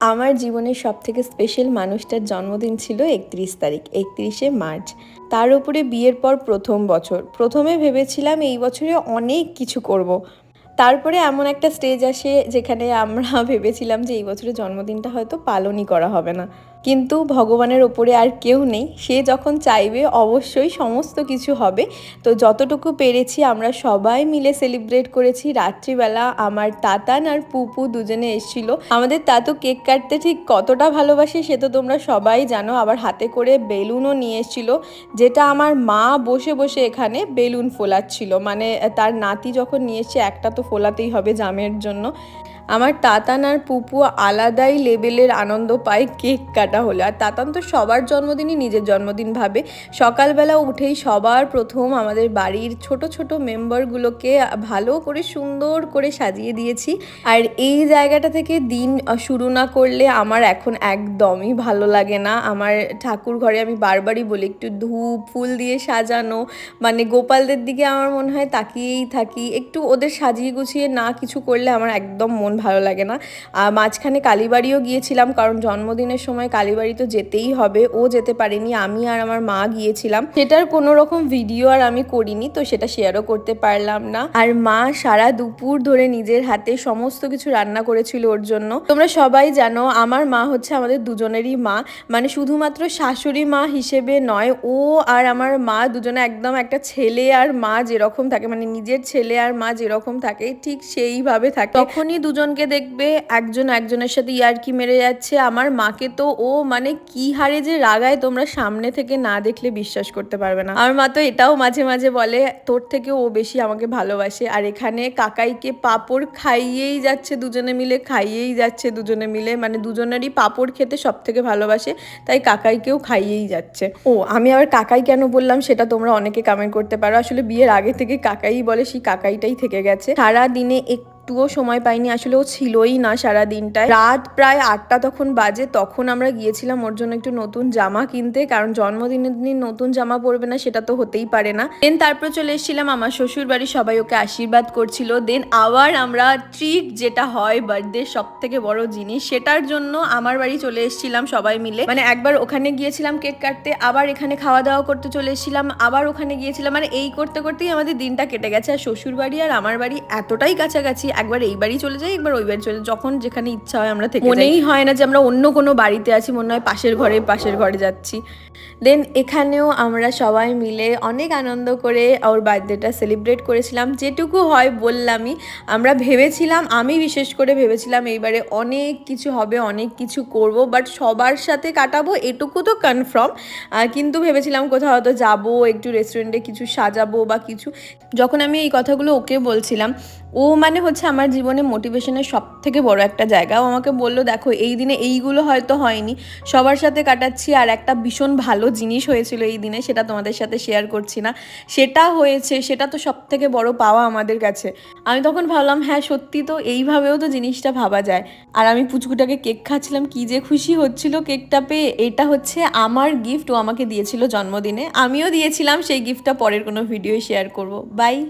আমার জীবনের সব থেকে স্পেশাল মানুষটার জন্মদিন ছিল একত্রিশ তারিখ, একত্রিশে মার্চ। তার উপরে বিয়ের পর প্রথম বছর। প্রথমে ভেবেছিলাম এই বছরে অনেক কিছু করব। তারপরে এমন একটা স্টেজ আসে যেখানে আমরা ভেবেছিলাম যে এই বছরের জন্মদিনটা হয়তো পালনই করা হবে না। কিন্তু ভগবানের ওপরে আর কেউ নেই। সে যখন চাইবে অবশ্যই সমস্ত কিছু হবে। তো যতটুকু পেরেছি আমরা সবাই মিলে সেলিব্রেট করেছি। রাত্রিবেলা আমার তাতান আর পুপু দুজনে এসেছিল। আমাদের তাতু কেক কাটতে ঠিক কতটা ভালোবাসে সে তো তোমরা সবাই জানো। আবার হাতে করে বেলুনও নিয়ে এসেছিল, যেটা আমার মা বসে বসে এখানে বেলুন ফোলাচ্ছিল। মানে তার নাতি যখন নিয়ে এসছে, একটা তো ফোলাতেই হবে জামের জন্য। আমার তাতান আর পুপু আলাদাই লেভেলের আনন্দ পায় কেক কাটা হলে। আর তাতান তো সবার জন্মদিনই নিজের জন্মদিন ভাবে। সকালবেলা উঠেই সবার প্রথম আমাদের বাড়ির ছোট ছোট মেম্বারগুলোকে ভালো করে সুন্দর করে সাজিয়ে দিয়েছি। আর এই জায়গাটা থেকে দিন শুরু না করলে আমার এখন একদমই ভালো লাগে না। আমার ঠাকুর ঘরে আমি বারবারই বলি, একটু ধূপ, ফুল দিয়ে সাজানো। মানে গোপালদের দিকে আমার মনে হয় তাকিয়েই থাকি। একটু ওদের সাজিয়ে গুছিয়ে না কিছু করলে আমার একদম মন ভালো লাগে না। আর মাঝখানে কালীবাড়িও গিয়েছিলাম, কারণ জন্মদিনের সময় কালীবাড়ি তো যেতেই হবে, ও যেতে পারেনি, আমি আর আমার মা গিয়েছিলাম। সেটার কোনো রকম ভিডিও আর আমি করিনি, তো সেটা শেয়ারও করতে পারলাম না। আর মা সারা দুপুর ধরে নিজের হাতে সমস্ত কিছু রান্না করেছিল ওর জন্য। তোমরা সবাই জানো, আমার মা হচ্ছে আমাদের দুজনেরই মা। মানে শুধুমাত্র শাশুড়ি মা হিসেবে নয়, ও আর আমার মা দুজনে একদম একটা ছেলে আর মা যেরকম থাকে মানে নিজের ছেলে আর মা যেরকম থাকে, ঠিক সেইভাবে থাকে। তখনই দুজনকে দেখবে, একজন একজনের সাথে ইয়ারকি মেরে যাচ্ছে। আমার মাকে তো ও মানে কি হারে যে রাগায় তোমরা সামনে থেকে না দেখলে বিশ্বাস করতে পারবে না। আমার মা তো এটাও মাঝে মাঝে বলে, তোর থেকে ও বেশি আমাকে ভালোবাসে। আর এখানে কাকাইকে পাপড় খাইয়েই যাচ্ছে দুজনে মিলে, খাইয়েই যাচ্ছে দুজনে মিলে। মানে দুজনেরই পাপড় খেতে সব থেকে ভালোবাসে, তাই কাকাইকেও খাইয়েই যাচ্ছে। ও, আমি আবার কাকাই কেন বললাম সেটা তোমরা অনেকে কমেন্ট করতে পারো। আসলে বিয়ের আগে থেকে কাকাই বলে, সেই কাকাইটাই থেকে গেছে। সারা দিনে একটুও সময় পাইনি আসলে ও ছিলই না সারা দিনটায় রাত প্রায় আটটা তখন বাজে, তখন আমরা গিয়েছিলাম ওর জন্য একটু নতুন জামা কিনতে, কারণ জন্মদিনের দিন নতুন জামা পরবে না, সেটা তো হতেই পারে না। দেন তারপর চলে এসেছিলাম, আমার শ্বশুর বাড়ি সবাই ওকে আশীর্বাদ করছিল। দেন আবার আমরা ট্রিট যেটা হয় বার্থডে সব থেকে বড় জিনিস, সেটার জন্য আমার বাড়ি চলে এসেছিলাম সবাই মিলে। মানে একবার ওখানে গিয়েছিলাম কেক কাটতে, আবার এখানে খাওয়া দাওয়া করতে চলে এসেছিলাম, আবার ওখানে গিয়েছিলাম। মানে এই করতে, করতেই আমাদের দিনটা কেটে গেছে। আর শ্বশুর বাড়ি আর আমার বাড়ি এতটাই কাছাকাছি একবার এই বাড়ি চলে যাই, একবার ওই বাড়ি চলে। যখন যেখানে ইচ্ছা হয় আমরা থেকে মনেই হয় না যে আমরা অন্য কোনো বাড়িতে আছি, মনে হয় পাশের ঘরে পাশের ঘরে যাচ্ছি। দেন এখানেও আমরা সবাই মিলে অনেক আনন্দ করে ওর বার্থডেটা সেলিব্রেট করেছিলাম। যেটুকু হয় বললামই। আমরা ভেবেছিলাম, আমি বিশেষ করে ভেবেছিলাম এইবারে অনেক কিছু হবে, অনেক কিছু করব বাট সবার সাথে কাটাবো এটুকু তো কনফার্ম কিন্তু ভেবেছিলাম কোথাও হয়তো যাব, একটু রেস্টুরেন্টে কিছু সাজাবো বা কিছু। যখন আমি এই কথাগুলো ওকে বলছিলাম ও মানে হচ্ছে আমার জীবনে মোটিভেশনের সব থেকে বড় একটা জায়গা। ও আমাকে বলল, দেখো, এই দিনে এইগুলো হয়তো হয়নি। সবার সাথে কাটাচ্ছি আর একটা ভীষণ ভালো জিনিস হয়েছিল এই দিনে, সেটা তোমাদের সাথে শেয়ার করছি না। সেটা হয়েছে, সেটা তো সব থেকে বড় পাওয়া আমাদের কাছে। আমি তখন ভাবলাম হ্যাঁ সত্যি তো এইভাবেও তো জিনিসটা ভাবা যায়। আর আমি পুচকুটাকে কেক খাচ্ছিলাম, কি যে খুশি হচ্ছিল কেকটা পেয়ে। এটা হচ্ছে আমার গিফট ও আমাকে দিয়েছিল জন্মদিনে। আমিও দিয়েছিলাম, সেই গিফটটা পরের কোনো ভিডিও শেয়ার করব। বাই